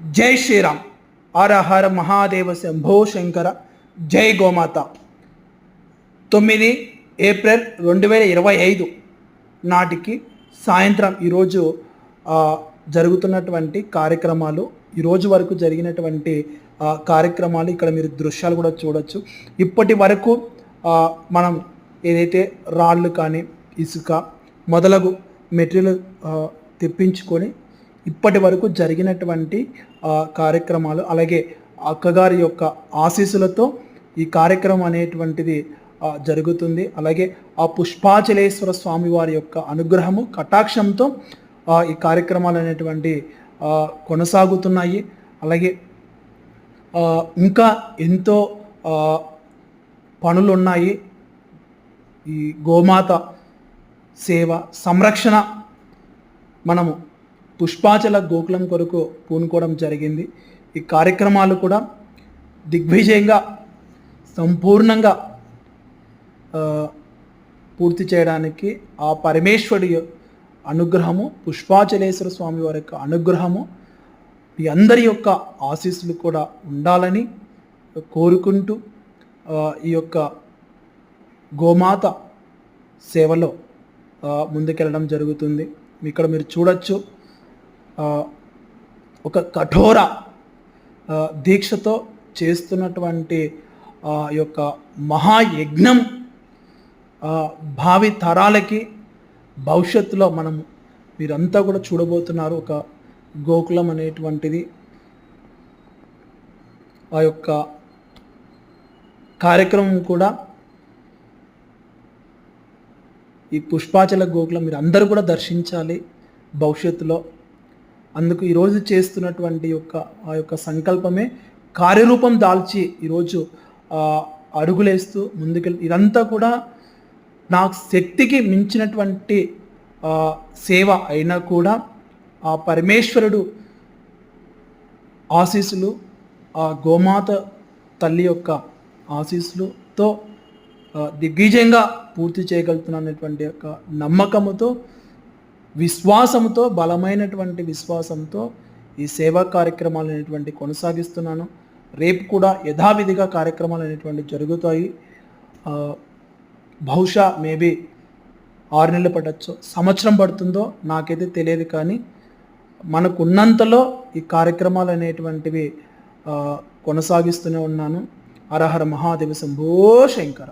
జై శ్రీరామ్. హర హర మహాదేవ శంభో శంకర. జై గోమాత. తొమ్మిది ఏప్రిల్ రెండు వేల ఇరవై ఐదు నాటికి సాయంత్రం ఈరోజు జరుగుతున్నటువంటి కార్యక్రమాలు ఈరోజు వరకు జరిగినటువంటి కార్యక్రమాలు ఇక్కడ మీరు దృశ్యాలు కూడా చూడొచ్చు. ఇప్పటి వరకు మనం ఏదైతే రాళ్ళు కానీ ఇసుక మొదలగు మెటీరియల్ తెప్పించుకొని ఇప్పటి వరకు జరిగినటువంటి కార్యక్రమాలు అలాగే అక్కగారి యొక్క ఆశీస్సులతో ఈ కార్యక్రమం అనేటువంటిది జరుగుతుంది. అలాగే ఆ పుష్పాచలేశ్వర స్వామి వారి యొక్క అనుగ్రహము కటాక్షంతో ఈ కార్యక్రమాలు అనేటువంటి కొనసాగుతున్నాయి. అలాగే ఇంకా ఎంతో పనులు ఉన్నాయి ఈ గోమాత సేవ సంరక్షణ మనము పుష్పాచల గోకులం కొరకు పూనుకోవడం జరిగింది. ఈ కార్యక్రమాలు కూడా దిగ్విజయంగా సంపూర్ణంగా పూర్తి చేయడానికి ఆ పరమేశ్వరుడి అనుగ్రహము పుష్పాచలేశ్వర స్వామి వారి యొక్క అనుగ్రహము మీ అందరి యొక్క ఆశీస్సులు కూడా ఉండాలని కోరుకుంటూ ఈ యొక్క గోమాత సేవలో ముందుకెళ్ళడం జరుగుతుంది. ఇక్కడ మీరు చూడొచ్చు. ఒక కఠోర దీక్షతో చేస్తున్నటువంటి ఆ యొక్క మహాయజ్ఞం భావి తరాలకి భవిష్యత్తులో మనం మీరంతా కూడా చూడబోతున్నారు. ఒక గోకులం అనేటువంటిది ఆ యొక్క కార్యక్రమం కూడా ఈ పుష్పాచల గోకులం మీరు అందరూ కూడా దర్శించాలి భవిష్యత్తులో. అందుకు ఈరోజు చేస్తున్నటువంటి యొక్క ఆ యొక్క సంకల్పమే కార్యరూపం దాల్చి ఈరోజు అడుగులేస్తూ ముందుకెళ్ళి ఇదంతా కూడా నాకు శక్తికి మించినటువంటి సేవ అయినా కూడా ఆ పరమేశ్వరుడు ఆశీస్సులు ఆ గోమాత తల్లి యొక్క ఆశీస్సులతో దిగ్విజయంగా పూర్తి చేయగలుగుతున్నటువంటి యొక్క నమ్మకముతో విశ్వాసంతో బలమైనటువంటి విశ్వాసంతో ఈ సేవా కార్యక్రమాలు అనేటువంటి కొనసాగిస్తున్నాను. రేపు కూడా యథావిధిగా కార్యక్రమాలు అనేటువంటి జరుగుతాయి బహుశా మేబీ ఆరు నెలలు పడవచ్చు సంవత్సరం పడుతుందో నాకైతే తెలియదు కానీ మనకు ఉన్నంతలో ఈ కార్యక్రమాలు అనేటువంటివి కొనసాగిస్తూనే ఉన్నాను. హరహర మహాదేవ శంభో శంకర.